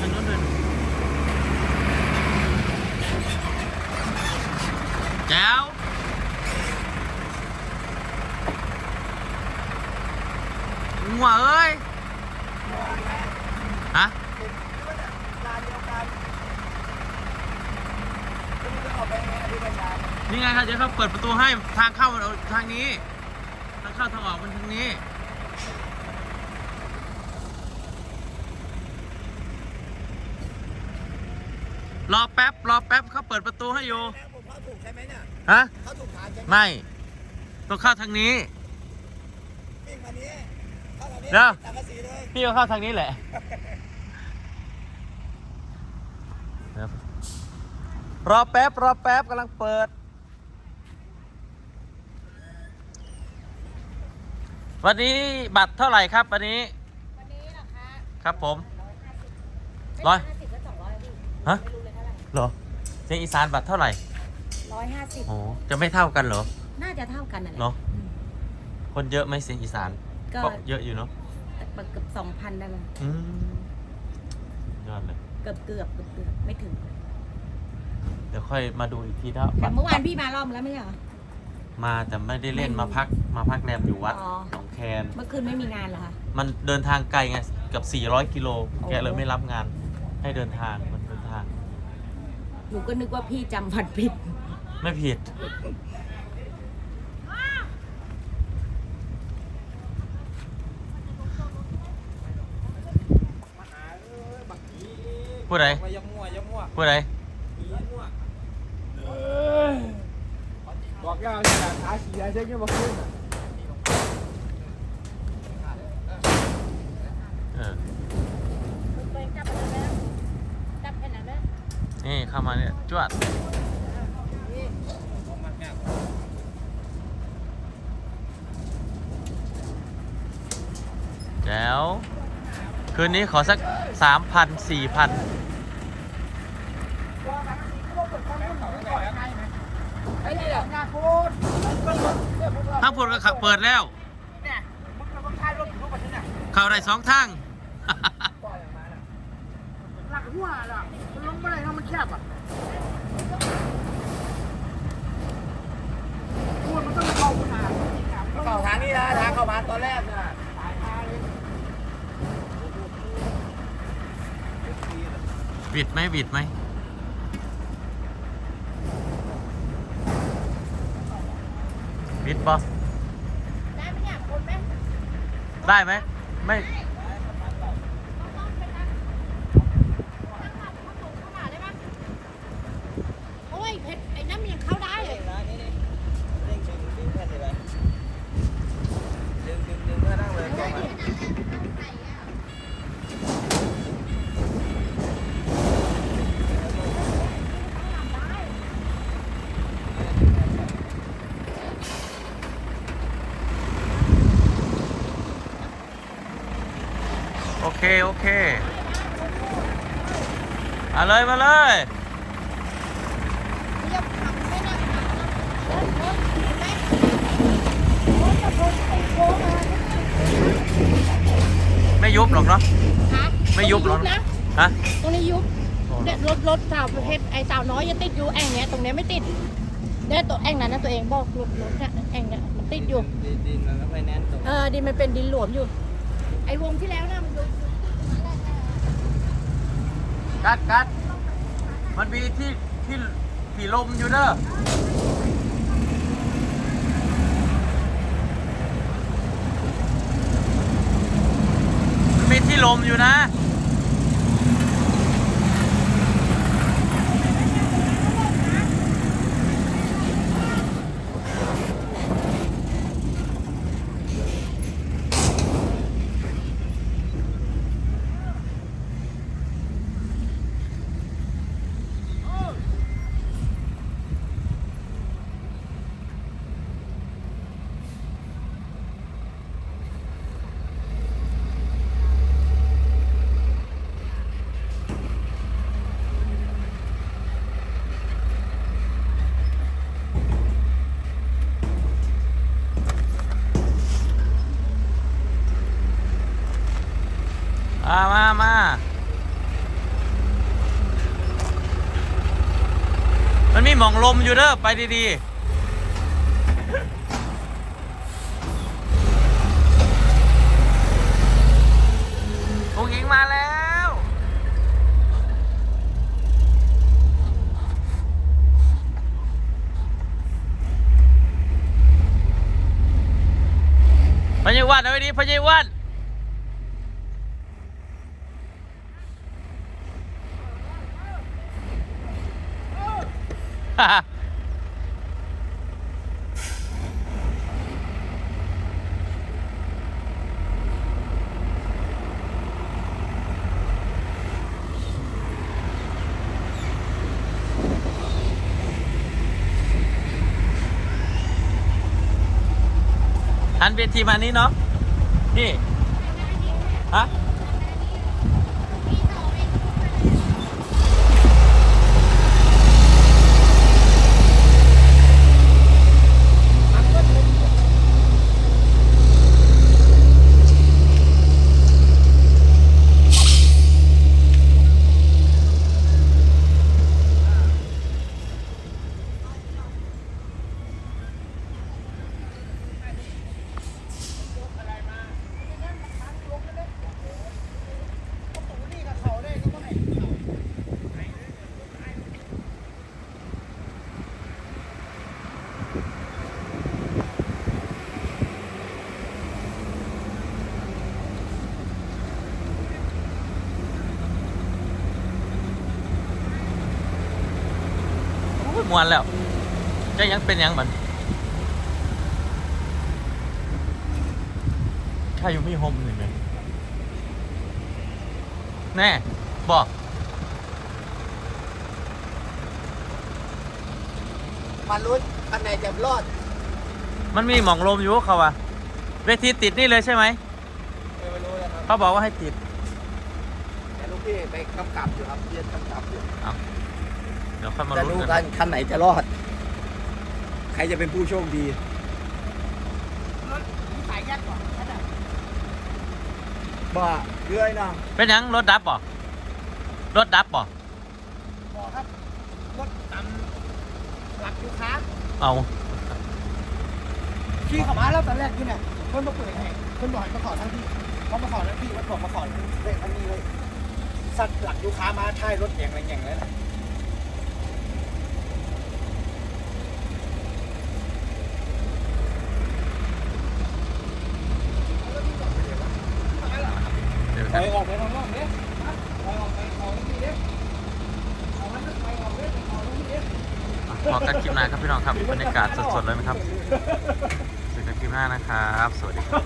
ทางนู้นด้วยแจ๋วงัวเอ้ย ฮะนี่ไงครับเดี๋ยวเขาเปิดประตูให้ทางเข้ามันเอาทางนี้ ทางเข้าทางออกมันทางนี้ รอแป๊บรอแป๊บเขาเปิดประตูให้อยู่แม่ผมเข้าถูกใช่ไหมเนี่ยฮะเข้าถูกทางใช่ไหมไม่ต้องเข้าทางนี้วิ่งมานี้เข้าทางนี้เดี๋ยวสังกะสีเลยพี่ก็เข้าทางนี้แหละรอแป๊บรอแป๊บกำลังเปิดวันนี้บัตรเท่าไหร่ครับวันนี้ วันนี้เหรอคะ ครับผมร้ร้ออยยห้าสิบก็สองร้อยพี่ฮะไม่รู้ เลยเท่าไหร่เหรอเสียงอีสานบัตรเท่าไหร่ร้อยห้าสิบโอ้จะไม่เท่ากันเหรอ น่าจะเท่ากันนั่นแหละเนอะ อืมคนเยอะไหมเสียงอีสานก็ก็เยอะอยู่เนาะเกือบสองพันได้มั้งอืมยอดเลย เกือบเกือบเกือบเกือบไม่ถึง เดี๋ยวค่อยมาดูอีกทีถ้าแต่บัตรเมื่อวานพี่มารอบแล้วไม่ใช่เหรอ มาแต่ไม่ได้เล่นไม่มาพักมาพักแรมอยู่วัดอ๋อ หนองแคน เมื่อคืนไม่มีงานเหรอคะ มันเดินทางไกลไงเกับ 400 กิโลโอ้แกเลยไม่รับงาน ให้เดินทาง มันเดินทาง หนูก็นึกว่าพี่จำผัดผิด ไม่ผิด ผู้ใดมายังมั่วยังมั่วผู้ใดยังมั่วบอกยาวเนี่ยหาขี่อะไรเช็คเนี่ยมาขึ้นเออ ตัวเองจับไปแล้วจับแค่นั้นไหม นี่ เข้ามาเนี่ยจวดแจ๋วคืนนี้ขอสักสามพันสี่พันไอ้งานโคตรทางพูดก็ขับเปิดแล้วเนี่ยมึงกำลังท้ายรถอยู่รูปแบบนี้เนี่ยเข้าได้สองทางหลักหัวล่ะลงไม่ได้เพราะมันแคบอะพูดมันต้องเข้าทางเข้าทางนี้นะทางเข้ามา ตอนแรกน่ะสายทาเลยบิดไหมบิดไหมบิดปะได้ไหมเนี่ยคนไหมได้ไหมไม่โอ้ยเพชรไอ้น้ำมันยังเข้าได้เลย นี่นี่เร่งดึงดึงแค่นี้เลยดึงดึงดึงแค่นั่งเลยก่อนมา โอ เค โอเค มาเลย มาเลยอย่าขับไม่ได้นะโอ้ยโอ้ยเห็นไหมโอ้ยจะโดนไอ้โค้งอะไรไม่ยุบหรอกเนาะฮะไม่ยุบหรอกนะ ฮะ ตรงนี้ยุบเนี่ยรถรถสาวประเภทไอ้สาวน้อยยังติดอยู่แอ่งเนี้ยตรงเนี้ยไม่ติดเนี่ยตัวแอ่งนั้นนะตัวเองบอกรถรถเนี่ยแอ่งเนี่ยมันติดอยู่ ดินดินมันก็ไม่แน่นตรงเออดินมันเป็นดินหลวมอยู่ ไอ้วงที่แล้วนะมันดู กัดกัดมันมีที่ที่ที่ลมอยู่เด้อมีที่ลมอยู่นะ มามามา มันมี หมองลมอยู่เด้อไปดีๆองอิงมาแล้ว พญาวันเอาไว้ดีพญาวัน ฮ่าฮ่า อันเวทีมานี้เนาะนี่ฮะ มวนแล้วจะยังเป็นหยังมันใครยังไม่โฮมหนึ่งเลยแน่ บอกมาลุ้นอันไหนจะรอด มันมีหมองลมอยู่เขาว่าเวทีติดนี่เลยใช่ไหมเออไม่รู้นะครับเขาบอกว่าให้ติดแต่ลูกพี่ไปกำกับอยู่ครับเรียนกำกับอยู่ เดี๋ยวค่อยมาจะลุ้รู้นกักันนคันไหนจะรอด ใครจะเป็นผู้โชคดีสายยัดก่อนนั่นน่ะบ่เรื่อยนะเป็นหยังรถดับบ่รถดับบ่บอกครับรถตามหลักลูกค้าเอาขี่เข้ามาแล้วตอนแรกที่เนี่ยเพิ่นมาเปิดให้เพิ่นบอกให้มาขอทั้งที่เขามาขอทั้งที่วัดบอกมาขอเลยอันนี้เลยสัตว์หลักลูกค้ามาท้ายรถแข่งอะไรแข่งเลยนะ เดี๋ยออกไปข้างนอกเนี่ยไปออกไปออกที่เนี่ยเอาวันนั้นไปออกเนี่ยออกที่เนี่ยพอกันคลิปหน้าครับพี่น้องครับบรรยากาศสดๆเลยนะครับเจอกันคลิปหน้านะครับ สวัสดีครับ